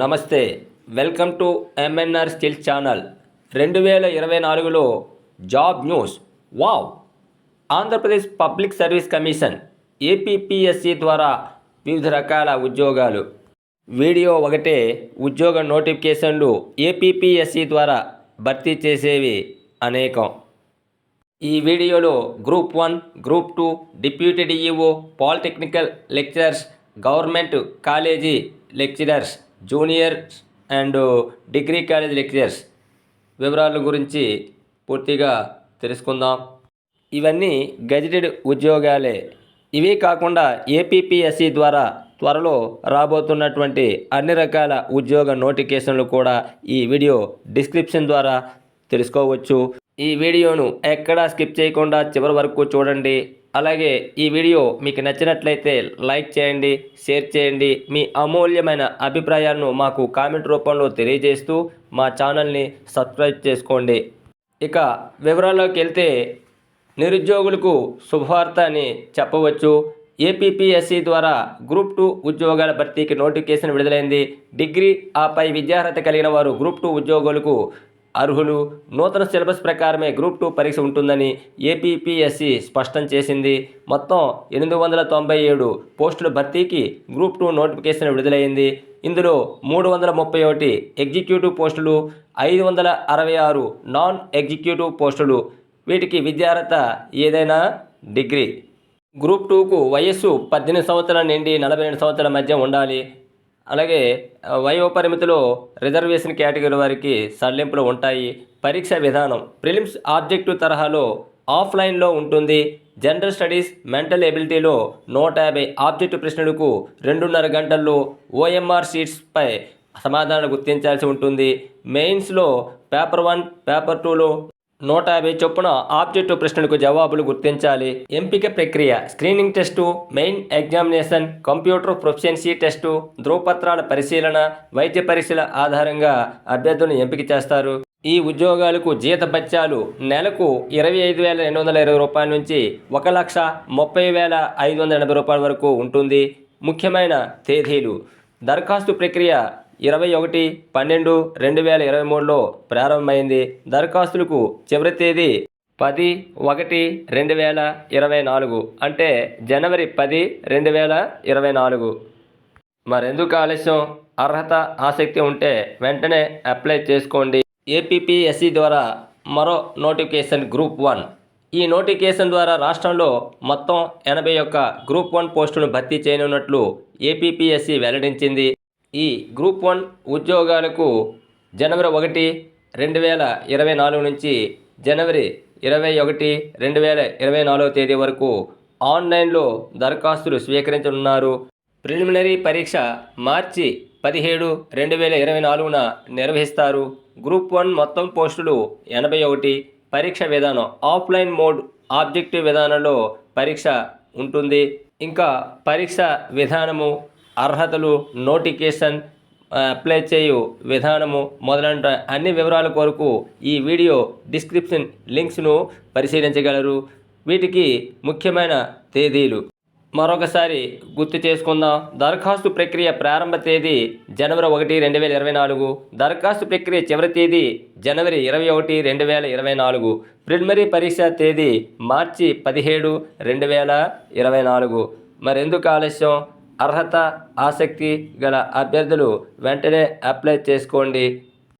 నమస్తే welcome to MNR skill channel రెండు వేల ఇరవై నాలుగులో job news. Wow! Andhra Pradesh public service commission APPSC ద్వారా వివిధ రకాల ఉద్యోగాలు. వీడియో ఒకటే ఉద్యోగ నోటిఫికేషన్లు ఏపీపీఎస్సి ద్వారా భర్తీ చేసేవి అనేకం. ఈ వీడియోలో group one group two deputy DEO polytechnical lecturers government college lecturers juniors and degree college lecturers వివరాల గురించి పూర్తిగా తెలుసుకుందాం. ఇవన్నీ గజిటెడ్ ఉద్యోగాలే. ఇవే కాకుండా ఏపీపీఎస్సి ద్వారా త్వరలో రాబోతున్నటువంటి అన్ని రకాల ఉద్యోగ నోటిఫికేషన్లు కూడా ఈ వీడియో డిస్క్రిప్షన్ ద్వారా తెలుసుకోవచ్చు. ఈ వీడియోను ఎక్కడా స్కిప్ చేయకుండా చివరి వరకు చూడండి. అలాగే ఈ వీడియో మీకు నచ్చినట్లయితే లైక్ చేయండి షేర్ చేయండి. మీ అమూల్యమైన అభిప్రాయాలను మాకు కామెంట్ రూపంలో తెలియజేస్తూ మా ఛానల్ని సబ్స్క్రైబ్ చేసుకోండి. ఇక వివరాల్లోకి వెళ్తే నిరుద్యోగులకు శుభవార్త అని చెప్పవచ్చు. ఏపీపీఎస్సి ద్వారా గ్రూప్ టూ ఉద్యోగాల భర్తీకి నోటిఫికేషన్ విడుదలైంది. డిగ్రీ ఆపై విద్యార్హత కలిగిన వారు గ్రూప్ టూ ఉద్యోగులకు అర్హులు. నూతన సిలబస్ ప్రకారమే గ్రూప్ టూ పరీక్ష ఉంటుందని ఏపీపీఎస్సి స్పష్టం చేసింది. మొత్తం ఎనిమిది వందల తొంభై ఏడు పోస్టుల భర్తీకి గ్రూప్ టూ నోటిఫికేషన్ విడుదలైంది. ఇందులో మూడు వందల ముప్పై ఒకటి ఎగ్జిక్యూటివ్ పోస్టులు ఐదు వందల అరవై ఆరు నాన్ ఎగ్జిక్యూటివ్ పోస్టులు. వీటికి విద్యార్హత ఏదైనా? డిగ్రీ. గ్రూప్ టూకు వయస్సు పద్దెనిమిది సంవత్సరాల నుండి నలభై రెండు సంవత్సరాల మధ్య ఉండాలి. అలాగే వయోపరిమితిలో వయో పరిమితిలో రిజర్వేషన్ కేటగిరీ వారికి సడలింపులు ఉంటాయి. పరీక్ష విధానం ప్రిలిమ్స్ ఆబ్జెక్టివ్ తరహాలో ఆఫ్లైన్లో ఉంటుంది. జనరల్ స్టడీస్ మెంటల్ ఎబిలిటీలో నూట యాభై ఆబ్జెక్టివ్ ప్రశ్నలకు రెండున్నర గంటల్లో ఓఎంఆర్ షీట్స్పై సమాధానాలు గుర్తించాల్సి ఉంటుంది. మెయిన్స్లో పేపర్ వన్ పేపర్ టూలో నూట యాభై చొప్పున ఆబ్జెక్టివ్ ప్రశ్నలకు జవాబులు గుర్తించాలి. ఎంపిక ప్రక్రియ screening test main examination computer proficiency test ధృవపత్రాల పరిశీలన వైద్య పరీక్షల ఆధారంగా అభ్యర్థులను ఎంపిక చేస్తారు. ఈ ఉద్యోగాలకు జీతభత్యాలు నెలకు ఇరవై ఐదు వేల రెండు వందల ఇరవై రూపాయల నుంచి ఒక లక్ష ముప్పై వేల ఐదు వందల ఎనభై రూపాయల వరకు ఉంటుంది. ముఖ్యమైన తేదీలు. దరఖాస్తు ప్రక్రియ ఇరవై ఒకటి పన్నెండు రెండు వేల ఇరవై మూడులో ప్రారంభమైంది. దరఖాస్తులకు చివరి తేదీ పది ఒకటి రెండు వేల ఇరవై నాలుగు. అంటే జనవరి పది రెండు వేల ఇరవై నాలుగు. మరెందుకు ఆలస్యం? అర్హత ఆసక్తి ఉంటే వెంటనే అప్లై చేసుకోండి. ఏపీపీఎస్సి ద్వారా మరో నోటిఫికేషన్ గ్రూప్ వన్. ఈ నోటిఫికేషన్ ద్వారా రాష్ట్రంలో మొత్తం ఎనభై ఒక్క గ్రూప్ వన్ పోస్టును భర్తీ చేయనున్నట్లు ఏపీపీఎస్సి వెల్లడించింది. ఈ గ్రూప్ వన్ ఉద్యోగాలకు జనవరి ఒకటి రెండు వేల ఇరవై నాలుగు నుంచి జనవరి ఇరవై ఒకటి రెండు వేల ఇరవై నాలుగో తేదీ వరకు ఆన్లైన్లో దరఖాస్తులు స్వీకరించనున్నారు. ప్రిలిమినరీ పరీక్ష మార్చి పదిహేడు రెండు వేల ఇరవై నాలుగున నిర్వహిస్తారు. గ్రూప్ వన్ మొత్తం పోస్టులు ఎనభై ఒకటి. పరీక్ష విధానం ఆఫ్లైన్ మోడ్ ఆబ్జెక్టివ్ విధానంలో పరీక్ష ఉంటుంది. ఇంకా పరీక్ష విధానము అర్హతలు నోటిఫికేషన్ అప్లై చేయు విధానము మొదలైన అన్ని వివరాల కొరకు ఈ వీడియో డిస్క్రిప్షన్ లింక్స్ను పరిశీలించగలరు. వీటికి ముఖ్యమైన తేదీలు. మరొకసారి గుర్తు చేసుకుందాం. దరఖాస్తు ప్రక్రియ ప్రారంభ తేదీ జనవరి ఒకటి రెండు వేల ఇరవై నాలుగు. దరఖాస్తు ప్రక్రియ చివరి తేదీ జనవరి ఇరవై ఒకటి రెండు వేల ఇరవై నాలుగు. ప్రిలిమరీ పరీక్ష తేదీ మార్చి పదిహేడు రెండు వేల ఇరవై నాలుగు. మరెందుకు ఆలస్యం? అర్హత ఆసక్తి గల అభ్యర్థులు వెంటనే అప్లై చేసుకోండి.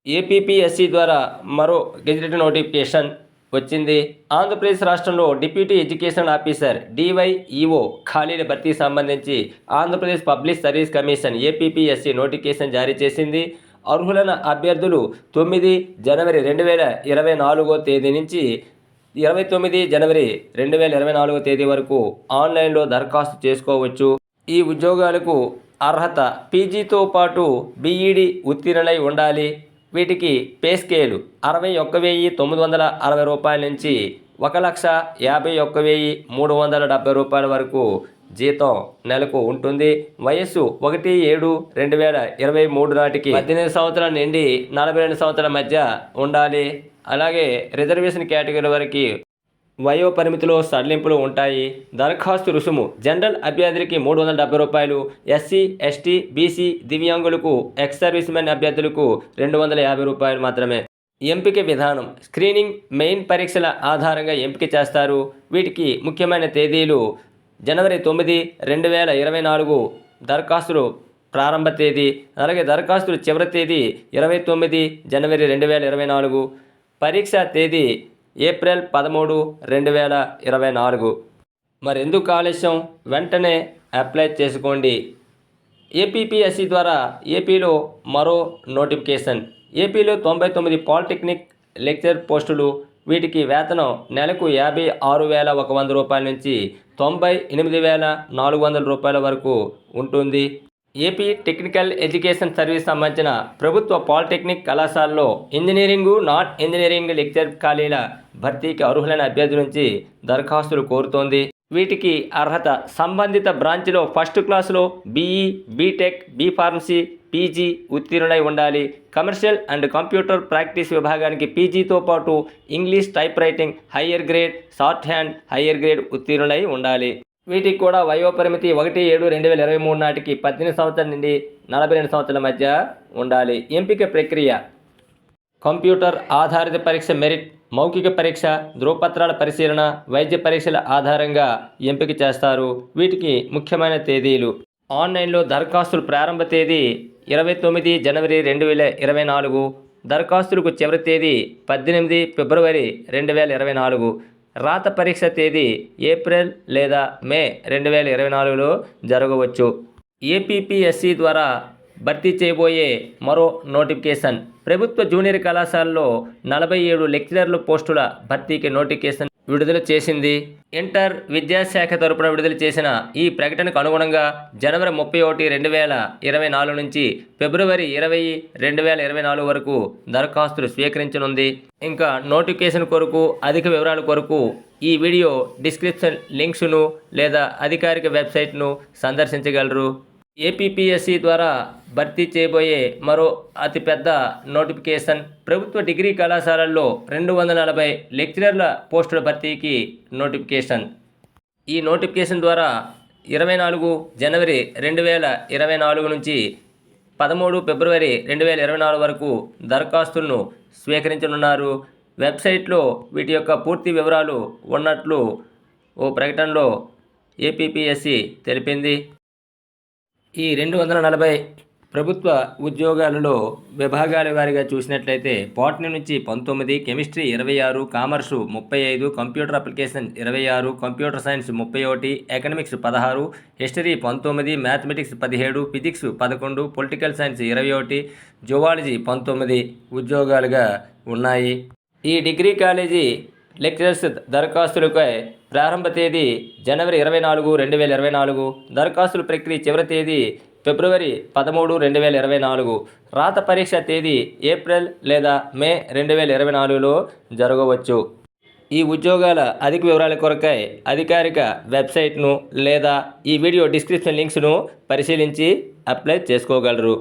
ఏపీపీఎస్సీ ద్వారా మరో గెజిటెడ్ నోటిఫికేషన్ వచ్చింది. ఆంధ్రప్రదేశ్ రాష్ట్రంలో డిప్యూటీ ఎడ్యుకేషన్ ఆఫీసర్ డివైఈఓ ఖాళీల భర్తీ సంబంధించి Andhra Pradesh public service commission APPSC notification జారీ చేసింది. అర్హులైన అభ్యర్థులు తొమ్మిది జనవరి రెండు వేల ఇరవై నాలుగో తేదీ నుంచి ఇరవై తొమ్మిది జనవరి రెండు వేల ఇరవై నాలుగో తేదీ వరకు ఆన్లైన్లో దరఖాస్తు చేసుకోవచ్చు. ఈ ఉద్యోగాలకు అర్హత పీజీతో పాటు బీఈడి ఉత్తీర్ణులై ఉండాలి. వీటికి పే స్కేలు అరవై ఒక్క వెయ్యి తొమ్మిది వందల అరవై రూపాయల నుంచి ఒక లక్ష యాభై ఒక్క వెయ్యి మూడు వందల డెబ్బై రూపాయల వరకు జీతం నెలకు ఉంటుంది. వయస్సు ఒకటి ఏడు రెండు వేల ఇరవై మూడు నాటికి పద్దెనిమిది సంవత్సరాల నుండి నలభై రెండు సంవత్సరాల మధ్య ఉండాలి. అలాగే రిజర్వేషన్ కేటగిరీ వరకు వయో పరిమితిలో సడలింపులు ఉంటాయి. దరఖాస్తు రుసుము. జనరల్ అభ్యర్థికి మూడు వందల డెబ్బై రూపాయలు. ఎస్సీ ఎస్టీ బీసీ దివ్యాంగులకు ఎక్స్ సర్వీస్ మెన్ అభ్యర్థులకు రెండు వందల యాభై రూపాయలు మాత్రమే. ఎంపిక విధానం. స్క్రీనింగ్ మెయిన్ పరీక్షల ఆధారంగా ఎంపిక చేస్తారు. వీటికి ముఖ్యమైన తేదీలు జనవరి తొమ్మిది రెండు వేల ఇరవై నాలుగు దరఖాస్తులు ప్రారంభ తేదీ అలాగే దరఖాస్తులు చివరి తేదీ ఇరవై తొమ్మిది జనవరి రెండు వేల ఇరవై నాలుగు. పరీక్ష తేదీ ఏప్రిల్ పదమూడు రెండు వేల ఇరవై నాలుగు. మరెందుకు ఆలస్యం? వెంటనే అప్లై చేసుకోండి. ఏపీపీఎస్సి ద్వారా ఏపీలో మరో నోటిఫికేషన్. ఏపీలో తొంభై తొమ్మిది పాలిటెక్నిక్ లెక్చర్ పోస్టులు వీటికి వేతనం నెలకు యాభై ఆరు వేల ఒక వంద రూపాయల నుంచి తొంభై ఎనిమిది వేల నాలుగు వందల రూపాయల వరకు ఉంటుంది. ఏపీ టెక్నికల్ ఎడ్యుకేషన్ సర్వీస్ సంబంధించిన ప్రభుత్వ పాలిటెక్నిక్ కళాశాలలో ఇంజనీరింగ్ నాన్ ఇంజనీరింగ్ లెక్చర్ ఖాళీల భర్తీకి అర్హులైన అభ్యర్థుల నుంచి దరఖాస్తులు కోరుతోంది. వీటికి అర్హత సంబంధిత బ్రాంచ్లో ఫస్ట్ క్లాసులో BE B Tech B pharmacy PG ఉత్తీర్ణులై ఉండాలి. కమర్షియల్ అండ్ కంప్యూటర్ ప్రాక్టీస్ విభాగానికి పీజీతో పాటు English typewriting higher grade shorthand higher grade ఉత్తీర్ణులై ఉండాలి. వీటికి కూడా వయోపరిమితి ఒకటి ఏడు రెండు వేల ఇరవై మూడు నాటికి పద్దెనిమిది సంవత్సరాల నుండి నలభై రెండు సంవత్సరాల మధ్య ఉండాలి. ఎంపిక ప్రక్రియ. కంప్యూటర్ ఆధారిత పరీక్ష మెరిట్ మౌఖిక పరీక్ష ధృవపత్రాల పరిశీలన వైద్య పరీక్షల ఆధారంగా ఎంపిక చేస్తారు. వీటికి ముఖ్యమైన తేదీలు. ఆన్లైన్లో దరఖాస్తులు ప్రారంభ తేదీ ఇరవై తొమ్మిది జనవరి రెండు వేల ఇరవై నాలుగు. దరఖాస్తులకు చివరి తేదీ పద్దెనిమిది ఫిబ్రవరి రెండు వేల ఇరవై నాలుగు. రాత పరీక్ష తేదీ ఏప్రిల్ లేదా మే రెండు వేల ఇరవై నాలుగులో జరగవచ్చు. ఏపీపీఎస్సి ద్వారా భర్తీ చేయబోయే మరో నోటిఫికేషన్. ప్రభుత్వ జూనియర్ కళాశాలలో నలభై ఏడు లెక్చరర్ల పోస్టుల భర్తీకి నోటిఫికేషన్ విడుదల చేసింది. ఇంటర్ విద్యాశాఖ తరపున విడుదల చేసిన ఈ ప్రకటనకు అనుగుణంగా జనవరి ముప్పై ఒకటి రెండు వేల ఇరవై నాలుగు నుంచి ఫిబ్రవరి ఇరవై రెండు వేల ఇరవై నాలుగు వరకు దరఖాస్తులు స్వీకరించనుంది. ఇంకా నోటిఫికేషన్ కొరకు అధిక వివరాల కొరకు ఈ వీడియో డిస్క్రిప్షన్ లింక్స్ను లేదా అధికారిక వెబ్సైట్ను సందర్శించగలరు. ఏపీపీఎస్సీ ద్వారా భర్తీ చేయబోయే మరో అతిపెద్ద నోటిఫికేషన్. ప్రభుత్వ డిగ్రీ కళాశాలల్లో రెండు వందల నలభై లెక్చరర్ల పోస్టుల భర్తీకి నోటిఫికేషన్. ఈ నోటిఫికేషన్ ద్వారా ఇరవై నాలుగు జనవరి రెండు వేల ఇరవై నాలుగు నుంచి పదమూడు ఫిబ్రవరి రెండు వేల ఇరవై నాలుగు వరకు దరఖాస్తులను స్వీకరించనున్నారు. వెబ్సైట్లో వీటి యొక్క పూర్తి వివరాలు ఉన్నట్లు ఓ ప్రకటనలో ఏపీపీఎస్సి తెలిపింది. ఈ రెండు వందల నలభై ప్రభుత్వ ఉద్యోగాలలో విభాగాల వారీగా చూసినట్లయితే బాటనీ నుంచి పంతొమ్మిది కెమిస్ట్రీ ఇరవై ఆరు కామర్సు ముప్పై ఐదు కంప్యూటర్ అప్లికేషన్ ఇరవై ఆరు కంప్యూటర్ సైన్స్ ముప్పై ఒకటి ఎకనమిక్స్ పదహారు హిస్టరీ పంతొమ్మిది మ్యాథమెటిక్స్ పదిహేడు ఫిజిక్స్ పదకొండు పొలిటికల్ సైన్స్ ఇరవై ఒకటి జువాలజీ పంతొమ్మిది ఉద్యోగాలుగా ఉన్నాయి. ఈ డిగ్రీ కాలేజీ లెక్చరర్స్ దరఖాస్తులపై ప్రారంభ తేదీ జనవరి ఇరవై నాలుగు రెండు వేల ఇరవై నాలుగు. దరఖాస్తుల ప్రక్రియ చివరి తేదీ ఫిబ్రవరి పదమూడు రెండు వేల ఇరవై నాలుగు. రాత పరీక్ష తేదీ ఏప్రిల్ లేదా మే రెండు వేల ఇరవై నాలుగులో జరగవచ్చు. ఈ ఉద్యోగాల అధిక వివరాల కొరకై అధికారిక వెబ్సైట్ను లేదా ఈ వీడియో డిస్క్రిప్షన్ లింక్స్ను పరిశీలించి అప్లై చేసుకోగలరు.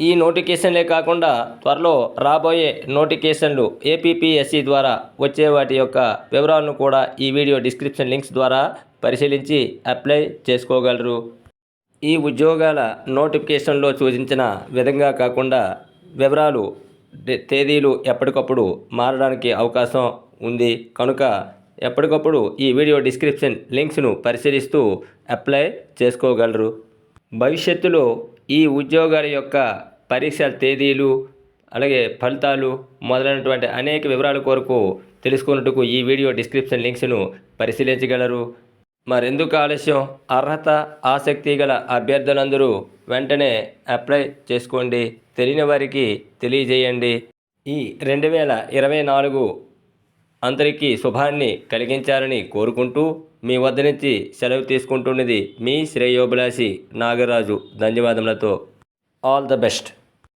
ఈ నోటిఫికేషన్లే కాకుండా త్వరలో రాబోయే నోటిఫికేషన్లు ఏపీపీఎస్సీ ద్వారా వచ్చే వాటి యొక్క వివరాలను కూడా ఈ వీడియో డిస్క్రిప్షన్ లింక్స్ ద్వారా పరిశీలించి అప్లై చేసుకోగలరు. ఈ ఉద్యోగాల నోటిఫికేషన్లో సూచించిన విధంగా కాకుండా వివరాలు తేదీలు ఎప్పటికప్పుడు మారడానికి అవకాశం ఉంది. కనుక ఎప్పటికప్పుడు ఈ వీడియో డిస్క్రిప్షన్ లింక్స్ను పరిశీలిస్తూ అప్లై చేసుకోగలరు. భవిష్యత్తులో ఈ ఉద్యోగాల యొక్క పరీక్ష తేదీలు అలాగే ఫలితాలు మొదలైనటువంటి అనేక వివరాల కొరకు తెలుసుకున్నట్టుకు ఈ వీడియో డిస్క్రిప్షన్ లింక్స్ను పరిశీలించగలరు. మరెందుకు ఆలస్యం? అర్హత ఆసక్తి గల అభ్యర్థులందరూ వెంటనే అప్లై చేసుకోండి. తెలియని వారికి తెలియజేయండి. ఈ రెండు వేల ఇరవై నాలుగు అందరికీ శుభాన్ని కలిగించాలని కోరుకుంటూ మీ వద్ద నుంచి సెలవు తీసుకుంటున్నది మీ శ్రేయోభిలాషి నాగరాజు. ధన్యవాదములతో. All the best.